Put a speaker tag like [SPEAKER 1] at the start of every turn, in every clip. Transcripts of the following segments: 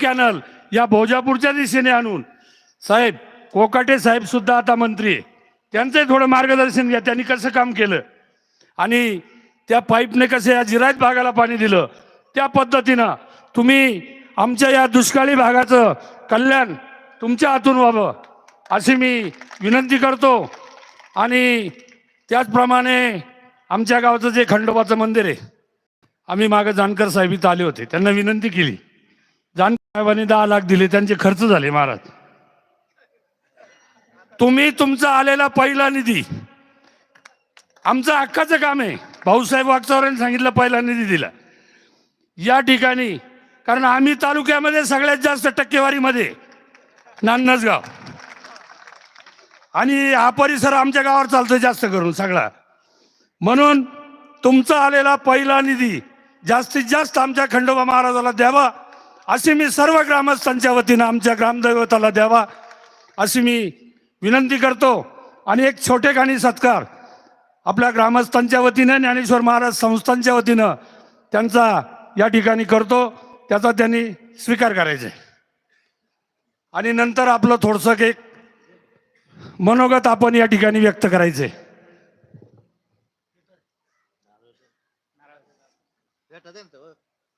[SPEAKER 1] Canal या भोजापूरच्या दिशेने आणून. साहेब कोकाटे साहेब सुद्धा आता मंत्री आहे. त्यांचंही थोडं मार्गदर्शन घ्या त्यांनी कसं काम केलं. आणि त्या पाईपने कसं या जिरायत भागाला पाणी दिलं त्या पद्धतीनं तुम्ही आमच्या या दुष्काळी भागाचं कल्याण तुमच्या हातून व्हावं अशी मी विनंती करतो. आणि त्याचप्रमाणे आमच्या गावाचं जे खंडोबाचं मंदिर आहे आम्ही मागं जानकर साहेब इथं आले होते त्यांना विनंती केली. साहेबांनी दहा लाख दिले त्यांचे खर्च झाले महाराज. तुम्ही तुमचा आलेला पहिला निधी आमचं हक्काचं काम आहे. भाऊसाहेब वागचौरांनी सांगितलं पहिला निधी दिला. या ठिकाणी कारण आम्ही तालुक्यामध्ये सगळ्यात जास्त टक्केवारीमध्ये नान्नजगाव आणि हा परिसर आमच्या गावावर चालतोय जास्त करून सगळा. म्हणून तुमचा आलेला पहिला निधी जास्तीत जास्त आमच्या खंडोबा महाराजाला द्यावा. अशी मी सर्व ग्रामस्थांच्या वतीनं आमच्या ग्रामदैवताला द्यावा अशी मी विनंती करतो. आणि एक छोटे छोटेखानी सत्कार. आपल्या ग्रामस्थांच्या वतीनं ज्ञानेश्वर महाराज संस्थांच्या वतीनं त्यांचा या ठिकाणी करतो. त्याचा त्यांनी स्वीकार करायचा आणि नंतर आपलं थोडंसं एक मनोगत आपण या ठिकाणी व्यक्त करायचे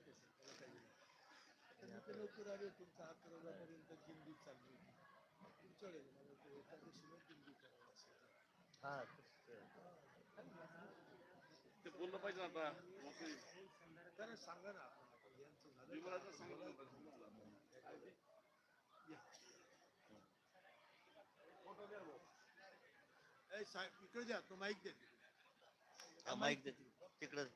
[SPEAKER 2] फेटा दे ना तो. तो फेटा काढ. इकडे माझ्या फेटा आहे फेटा आहे टोपी आमची जे बघ ते संस्थांची हा? हा. हा,
[SPEAKER 3] इकडे द्या तो माईक दे
[SPEAKER 2] हा, माईक दे तिकडं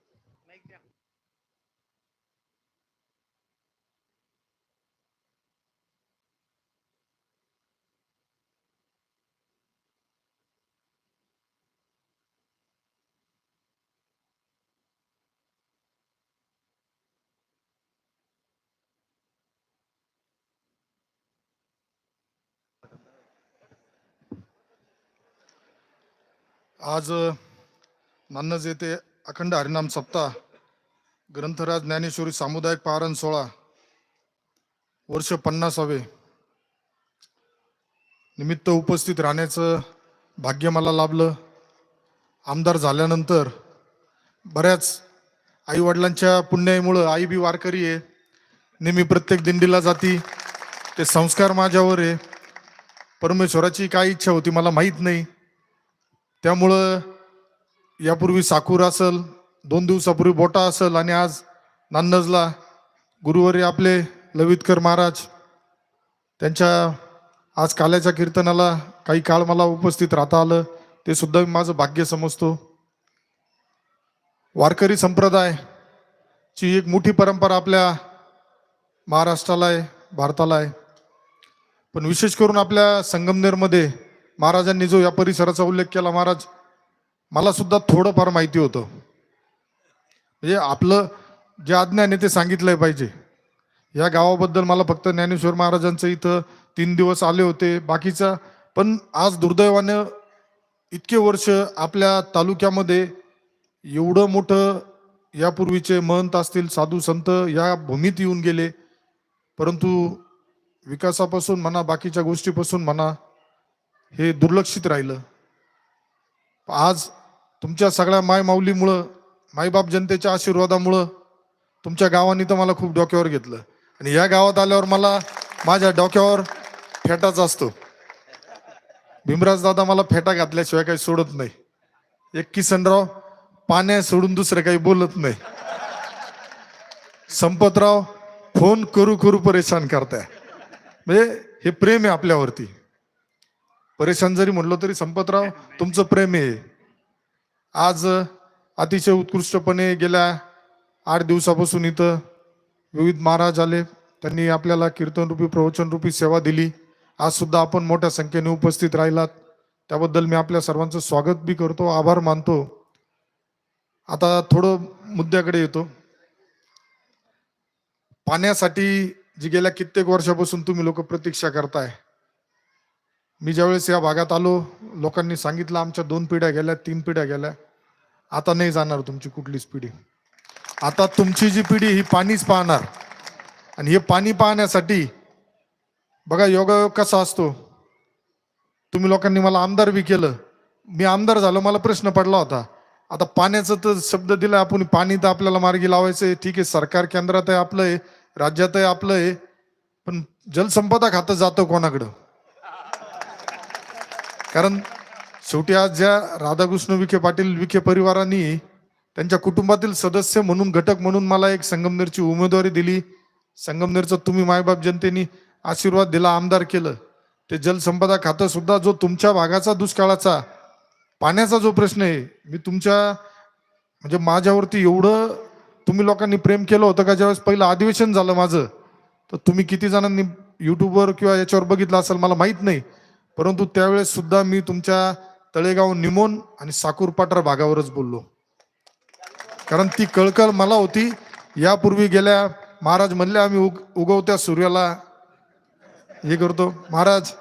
[SPEAKER 4] आज अ, नान्नज येथे अखंड हरिनाम सप्ताह ग्रंथराज ज्ञानेश्वरी सामुदायिक पारण सोहळा वर्ष पन्नासावे. निमित्त उपस्थित राहण्याचं भाग्य मला लाभलं. आमदार झाल्यानंतर बऱ्याच आईवडिलांच्या पुण्याईमुळं आई बी वारकरी आहे. नेहमी प्रत्येक दिंडीला जाती. ते संस्कार माझ्यावर आहे. परमेश्वराची काय इच्छा होती मला माहीत नाही. त्यामुळं यापूर्वी साकूर असल दोन दिवसापूर्वी बोटा असल आणि आज नान्नजला गुरुवारी आपले लवितकर महाराज त्यांच्या आज काल्याच्या कीर्तनाला काही काळ मला उपस्थित राहता आलं ते सुद्धा मी माझं भाग्य समजतो. वारकरी संप्रदाय ची एक मोठी परंपरा आपल्या महाराष्ट्राला आहे भारताला आहे. पण विशेष करून आपल्या संगमनेरमध्ये महाराजांनी जो या परिसराचा उल्लेख केला महाराज मला सुद्धा थोडंफार माहिती होतं. म्हणजे आपलं जे अज्ञान आहे ते सांगितलंय पाहिजे. या गावाबद्दल मला फक्त ज्ञानेश्वर महाराजांचं इथं तीन दिवस आले होते बाकीचा पण आज दुर्दैवानं इतके वर्ष आपल्या तालुक्यामध्ये एवढं मोठं यापूर्वीचे महंत असतील साधू संत या भूमीत येऊन गेले. परंतु विकासापासून म्हणा बाकीच्या गोष्टीपासून म्हणा हे दुर्लक्षित राहिलं. आज तुमच्या सगळ्या माय माऊलीमुळं माईबाप जनतेच्या आशीर्वादामुळं तुमच्या गावांनी तर मला खूप डोक्यावर घेतलं. आणि या गावात आल्यावर मला माझ्या डोक्यावर फेटाच असतो. भीमराज दादा मला फेटा घातल्याशिवाय काही सोडत नाही. एक किसनराव पाण्या सोडून दुसरं काही बोलत नाही. संपतराव फोन करू करू परेशान करताय. म्हणजे हे प्रेम आहे आपल्यावरती. परेशान जरी म्हणलो तरी संपतराव तुमचं प्रेम आहे. आज अतिशय उत्कृष्टपणे गेल्या आठ दिवसापासून इथं विविध महाराज आले. त्यांनी आपल्याला कीर्तनरूपी प्रवचनरूपी सेवा दिली. आज सुद्धा आपण मोठ्या संख्येने उपस्थित राहिलात. त्याबद्दल मी आपल्या सर्वांचं स्वागत बी करतो आभार मानतो. आता थोडं मुद्द्याकडे येतो. पाण्यासाठी जी गेल्या कित्येक वर्षापासून तुम्ही लोक प्रतीक्षा करताय मी ज्यावेळेस या भागात आलो लोकांनी सांगितलं आमच्या दोन पिढ्या गेल्या तीन पिढ्या गेल्या. आता नाही जाणार तुमची कुठलीच पिढी. आता तुमची जी पिढी ही पाणीच पाहणार. आणि हे पाणी पाहण्यासाठी बघा योगायोग कसा असतो. तुम्ही लोकांनी मला आमदार बी केलं. मी आमदार झालो मला प्रश्न पडला होता. आता पाण्याचं तर शब्द दिला आपण पाणी तर आपल्याला मार्गी लावायचं आहे. ठीक आहे सरकार केंद्रात आहे आपलं आहे राज्यात आहे आपलं आहे. पण जलसंपदा खातं जातं कोणाकडं? कारण शेवटी आज ज्या राधाकृष्ण विखे पाटील विखे परिवारांनी त्यांच्या कुटुंबातील सदस्य म्हणून घटक म्हणून मला एक संगमनेरची उमेदवारी दिली. संगमनेरचं तुम्ही मायबाप जनतेने आशीर्वाद दिला आमदार केलं. ते जलसंपदा खातं सुद्धा जो तुमच्या भागाचा दुष्काळाचा पाण्याचा जो प्रश्न आहे मी तुमच्या म्हणजे माझ्यावरती एवढं तुम्ही लोकांनी प्रेम केलं होतं का? ज्यावेळेस पहिलं अधिवेशन झालं माझं तर तुम्ही किती जणांनी युट्यूबवर किंवा याच्यावर बघितलं असेल मला माहीत नाही. परंतु त्यावेळेस सुद्धा मी तुमच्या तळेगाव निमोन आणि साकूरपाटर भागावरच बोललो. कारण ती कळकळ मला होती. यापूर्वी गेल्या महाराज म्हणले आम्ही उग उगवत्या सूर्याला हे करतो. महाराज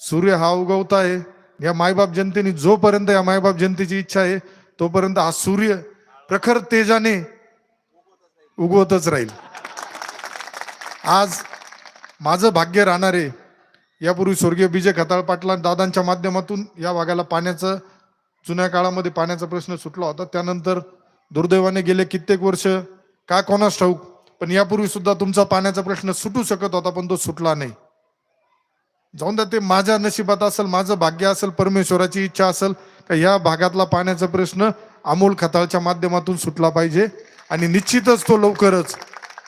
[SPEAKER 4] सूर्य हा उगवता आहे. या मायबाप जनतेने जोपर्यंत या मायबाप जनतेची इच्छा आहे तोपर्यंत हा सूर्य प्रखर तेजाने उगवतच राहील. आज माझं भाग्य राहणार आहे. यापूर्वी स्वर्गीय विजय खताळ पाटला दादांच्या माध्यमातून या भागाला पाण्याचं जुन्या काळामध्ये पाण्याचा प्रश्न सुटला होता. त्यानंतर दुर्दैवाने गेले कित्येक वर्ष. का कोणास ठाऊक? पण यापूर्वी सुद्धा तुमचा पाण्याचा प्रश्न सुटू शकत होता पण तो सुटला नाही. जाऊन द्या ते माझ्या नशिबात असेल माझं भाग्य असेल परमेश्वराची इच्छा असेल का या भागातला पाण्याचा प्रश्न अमोल खताळच्या माध्यमातून सुटला पाहिजे? आणि निश्चितच तो लवकरच.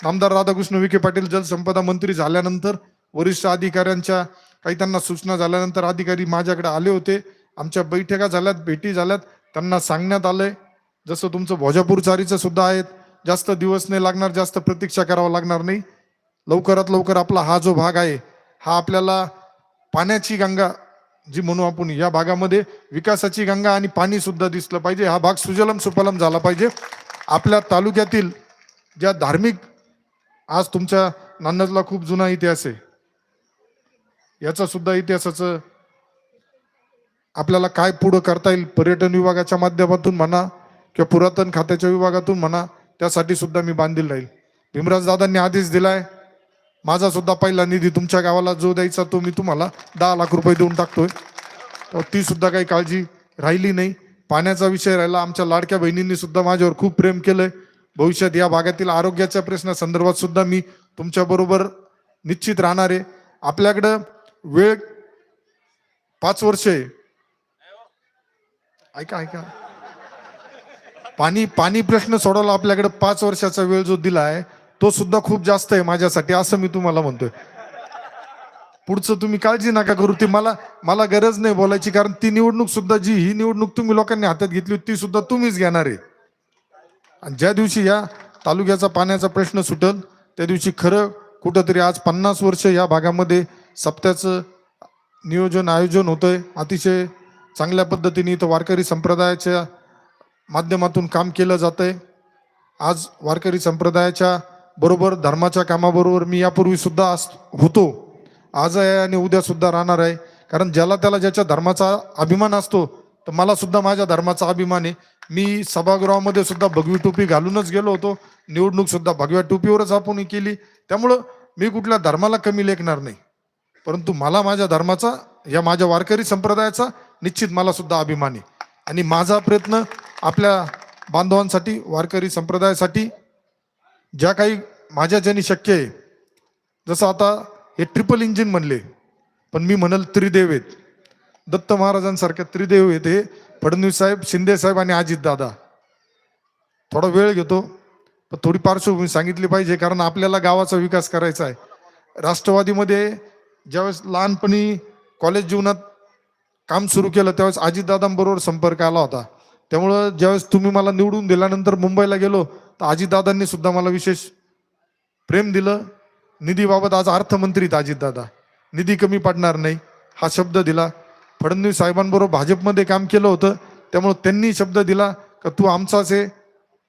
[SPEAKER 4] आमदार राधाकृष्ण विखे पाटील जलसंपदा मंत्री झाल्यानंतर वरिष्ठ अधिकाऱ्यांच्या काही त्यांना सूचना झाल्यानंतर अधिकारी माझ्याकडे आले होते. आमच्या बैठका झाल्यात भेटी झाल्यात. त्यांना सांगण्यात आलंय जसं तुमचं भोजापूर चारीचं सुद्धा आहेत. जास्त दिवस नाही लागणार जास्त प्रतीक्षा करावं लागणार नाही. लवकरात लवकर आपला हा जो भाग आहे हा आपल्याला पाण्याची गंगा जी म्हणू आपण या भागामध्ये विकासाची गंगा आणि पाणी सुद्धा दिसलं पाहिजे. हा भाग सुजलम सुफलम झाला पाहिजे. आपल्या तालुक्यातील ज्या धार्मिक आज तुमच्या नांदजला खूप जुना इतिहास आहे. याचा सुद्धा इतिहासाचं आपल्याला काय पुढं करता येईल पर्यटन विभागाच्या माध्यमातून म्हणा किंवा पुरातन खात्याच्या विभागातून म्हणा त्यासाठी सुद्धा मी बांधील राहील. भीमराज दादांनी आदेश दिलाय. माझा सुद्धा पहिला निधी तुमच्या गावाला जो द्यायचा तो मी तुम्हाला दहा लाख रुपये देऊन टाकतोय. तर ती सुद्धा काही काळजी राहिली नाही. पाण्याचा विषय राहिला. आमच्या लाडक्या बहिणींनी सुद्धा माझ्यावर खूप प्रेम केलंय. भविष्यात या भागातील आरोग्याच्या प्रश्नासंदर्भात सुद्धा मी तुमच्या बरोबर निश्चित राहणार आहे. आपल्याकडं वेळ पाच वर्ष आहे. ऐका ऐका. पाणी पाणी प्रश्न सोडवला आपल्याकडे पाच वर्षाचा वेळ जो दिला आहे तो सुद्धा खूप जास्त आहे माझ्यासाठी असं मी तुम्हाला म्हणतोय. पुढचं तुम्ही काळजी नका करू ती मला मला गरज नाही बोलायची कारण ती निवडणूक सुद्धा जी ही निवडणूक तुम्ही लोकांनी हातात घेतली होती, ती सुद्धा तुम्हीच घेणार आहे. आणि ज्या दिवशी या तालुक्याचा पाण्याचा प्रश्न सुटल त्या दिवशी खरं कुठंतरी आज पन्नास वर्ष या भागामध्ये सप्त्याचं नियोजन आयोजन होतंय. अतिशय चांगल्या पद्धतीने इथं वारकरी संप्रदायाच्या माध्यमातून काम केलं जातंय. आज वारकरी संप्रदायाच्या बरोबर धर्माच्या कामाबरोबर मी यापूर्वी सुद्धा होतो. आज आहे आणि उद्या सुद्धा राहणार आहे. कारण ज्याला त्याला ज्याच्या धर्माचा अभिमान असतो तर मला सुद्धा माझ्या धर्माचा अभिमान आहे. मी सभागृहामध्ये सुद्धा भगवी टोपी घालूनच गेलो होतो. निवडणूक सुद्धा भगव्या टोपीवरच आपण केली. त्यामुळं मी कुठल्या धर्माला कमी लेखणार नाही. परंतु मला माझ्या धर्माचा या माझ्या वारकरी संप्रदायाचा निश्चित मला सुद्धा अभिमान. आहे आणि माझा प्रयत्न आपल्या बांधवांसाठी वारकरी संप्रदायासाठी ज्या काही माझ्या ज्यांनी शक्य आहे जसं आता हे ट्रिपल इंजिन म्हणले पण मी म्हणल त्रिदेव आहेत. दत्त महाराजांसारखे त्रिदेव येते फडणवीस साहेब शिंदे साहेब आणि अजित दादा. थोडा वेळ घेतो पण थोडी पार्श्वभूमी सांगितली पाहिजे कारण आपल्याला गावाचा विकास करायचा आहे. राष्ट्रवादीमध्ये ज्यावेळेस लहानपणी कॉलेज जीवनात काम सुरू केलं त्यावेळेस आजीदादांबरोबर संपर्क आला होता. त्यामुळं ज्यावेळेस तुम्ही मला निवडून दिल्यानंतर मुंबईला गेलो तर आजीदादांनी सुद्धा मला विशेष प्रेम दिलं. निधीबाबत आज अर्थमंत्री आहेत अजितदादा निधी कमी पडणार नाही हा शब्द दिला. फडणवीस साहेबांबरोबर भाजपमध्ये काम केलं होतं त्यामुळं त्यांनी शब्द दिला का तू आमचाच आहे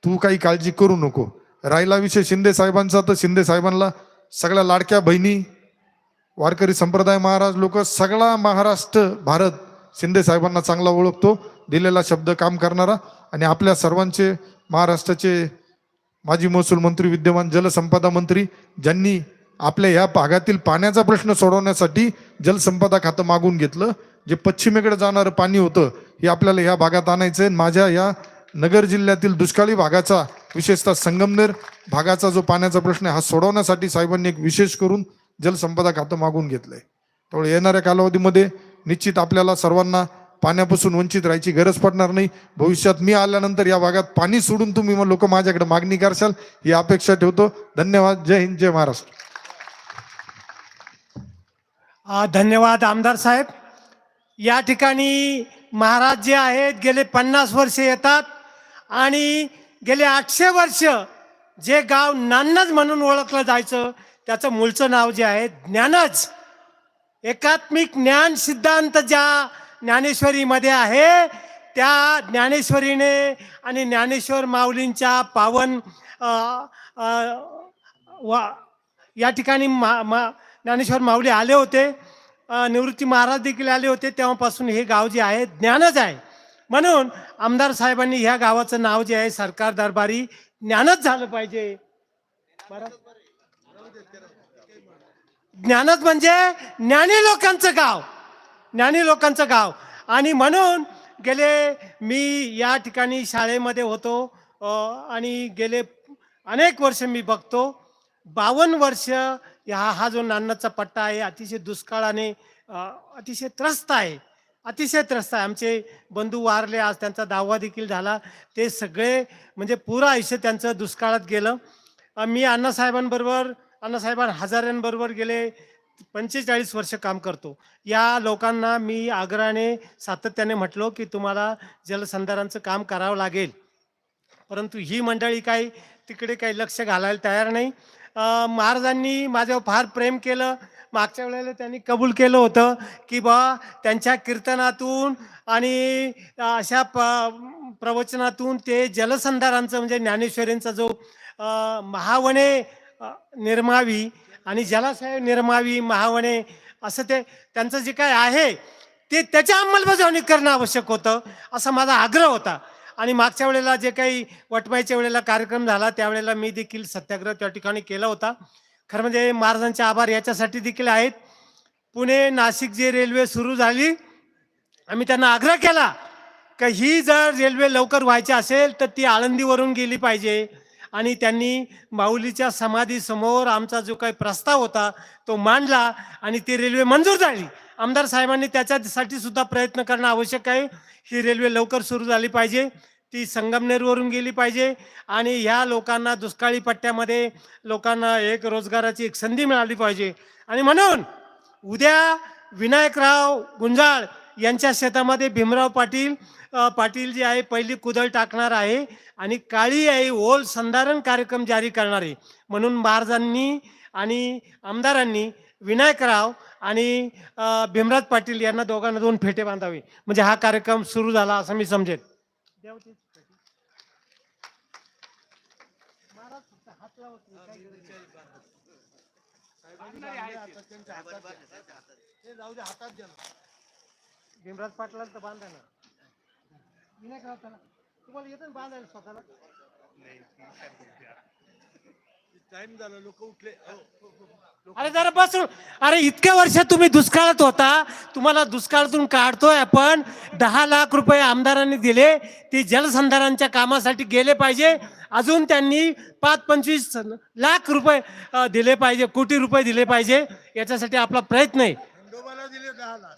[SPEAKER 4] तू काही काळजी करू नको. राहिला विषय शिंदे साहेबांचा तर शिंदे साहेबांना सगळ्या लाडक्या बहिणी वारकरी संप्रदाय महाराज लोक सगळा महाराष्ट्र भारत शिंदे साहेबांना चांगला ओळखतो दिलेला शब्द काम करणारा आणि आपल्या सर्वांचे महाराष्ट्राचे माजी महसूल मंत्री विद्यमान जलसंपदा मंत्री ज्यांनी आपल्या या भागातील पाण्याचा प्रश्न सोडवण्यासाठी जलसंपदा खातं मागून घेतलं जे पश्चिमेकडे जाणारं पाणी होतं हे आपल्याला या भागात आणायचं आहे माझ्या या नगर जिल्ह्यातील दुष्काळी भागाचा विशेषतः संगमनेर भागाचा जो पाण्याचा प्रश्न आहे हा सोडवण्यासाठी साहेबांनी एक विशेष करून जलसंपदा खातं मागून घेतलंय. त्यामुळे येणाऱ्या कालावधीमध्ये निश्चित आपल्याला सर्वांना पाण्यापासून वंचित राहायची गरज पडणार नाही. भविष्यात मी आल्यानंतर या भागात पाणी सोडून तुम्ही लोक माझ्याकडे मागणी करशाल ही अपेक्षा ठेवतो. धन्यवाद. जय हिंद जय महाराष्ट्र.
[SPEAKER 5] धन्यवाद आमदार साहेब. या ठिकाणी महाराज जे आहेत गेले पन्नास वर्षे येतात आणि गेले आठशे वर्ष जे गाव नान्नज म्हणून ओळखलं जायचं त्याचं मूळचं नाव जे आहे ज्ञानच. एकात्मिक ज्ञान सिद्धांत ज्या ज्ञानेश्वरीमध्ये आहे त्या ज्ञानेश्वरीने आणि ज्ञानेश्वर माऊलींच्या पावन वा या ठिकाणी मा मा ज्ञानेश्वर माऊली आले होते. निवृत्ती महाराज देखील आले होते. तेव्हापासून हे गाव जे आहे ज्ञानच आहे. म्हणून आमदार साहेबांनी ह्या गावाचं नाव जे आहे सरकार दरबारी ज्ञानच झालं पाहिजे. बरं ज्ञानच म्हणजे ज्ञानी लोकांचं गाव. ज्ञानी लोकांचं गाव. आणि म्हणून गेले मी या ठिकाणी शाळेमध्ये होतो आणि गेले अनेक वर्ष मी बघतो. बावन्न वर्ष हा हा जो नान्नाचा पट्टा आहे अतिशय दुष्काळाने अतिशय त्रस्त आहे. अतिशय त्रस्त आहे. आमचे बंधू वारले आज त्यांचा दावा देखील झाला. ते सगळे म्हणजे पुरं आयुष्य त्यांचं दुष्काळात गेलं. मी अण्णासाहेबांबरोबर अण्णासाहेबां हजारांबरोबर गेले पंचेचाळीस वर्ष काम करतो. या लोकांना मी आग्रहाने सातत्याने म्हटलो की तुम्हाला जलसंधारांचं काम करावं लागेल. परंतु ही मंडळी काही तिकडे काही लक्ष घालायला तयार नाही. महाराजांनी माझ्यावर फार प्रेम केलं. मागच्या वेळेला त्यांनी कबूल केलं होतं की बा त्यांच्या कीर्तनातून आणि अशा प प्रवचनातून ते जलसंधारांचं म्हणजे ज्ञानेश्वरींचा जो महावणे महावने निर्मावी आणि जलाशय निर्मावी महावने असं ते त्यांचं जे काय आहे ते त्याच्या अंमलबजावणी करणं आवश्यक होतं असा माझा आग्रह होता. आणि मागच्या वेळेला जे काही वटमाईच्या वेळेला कार्यक्रम झाला त्यावेळेला मी देखील सत्याग्रह त्या ठिकाणी केला होता. खरं म्हणजे महाराजांचे आभार याच्यासाठी देखील आहेत. पुणे नाशिक जे रेल्वे सुरू झाली आम्ही त्यांना आग्रह केला का ही जर रेल्वे लवकर व्हायची असेल तर ती आळंदीवरून गेली पाहिजे. आणि त्यांनी माऊलीच्या समाधीसमोर आमचा जो काही प्रस्ताव होता तो मांडला आणि ती रेल्वे मंजूर झाली. आमदार साहेबांनी त्याच्यासाठी सुद्धा प्रयत्न करणं आवश्यक आहे. ही रेल्वे लवकर सुरू झाली पाहिजे. ती संगमनेरवरून गेली पाहिजे आणि ह्या लोकांना दुष्काळी पट्ट्यामध्ये लोकांना एक रोजगाराची एक संधी मिळाली पाहिजे. आणि म्हणून उद्या विनायकराव गुंजाळ यांच्या शेतामध्ये भीमराव पाटील पाटील जे आहे पहिली कुदळ टाकणार आहे आणि काळी आई ओल संधारण कार्यक्रम जारी करणार आहे. म्हणून महाराजांनी आणि आमदारांनी विनायकराव आणि भीमराज पाटील यांना दोघांना दोन फेटे बांधावे. म्हणजे हा कार्यक्रम सुरू झाला असं मी समजेल
[SPEAKER 3] हे जाऊ दे हातात.
[SPEAKER 5] भीमराज पाटलाला तर बांधा ना विनायकराव चला तुम्हाला येतं ना बांधायला स्वतःला?
[SPEAKER 3] टाइम झाला लोक उठले. हो, हो, हो.
[SPEAKER 5] अरे जरा बसून अरे इतक्या वर्ष तुम्ही दुष्काळात होता. तुम्हाला दुष्काळातून काढतोय आपण. दहा लाख रुपये आमदारांनी दिले. ती जलसंधारांच्या कामासाठी गेले पाहिजे. अजून त्यांनी पाच पंचवीस लाख रुपये अ, दिले पाहिजे कोटी रुपये दिले पाहिजे. याच्यासाठी आपला प्रयत्न आहे.
[SPEAKER 3] खंडोबाला दिले दहा लाख.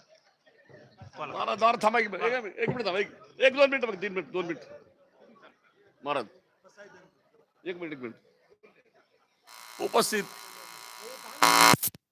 [SPEAKER 6] महाराज जरा थांबा एक एक- मिनिट थांबा एक दोन मिनिट तीन मिनिट दोन मिनिट. महाराज एक मिनिट एक मिनिट. उपस्थित.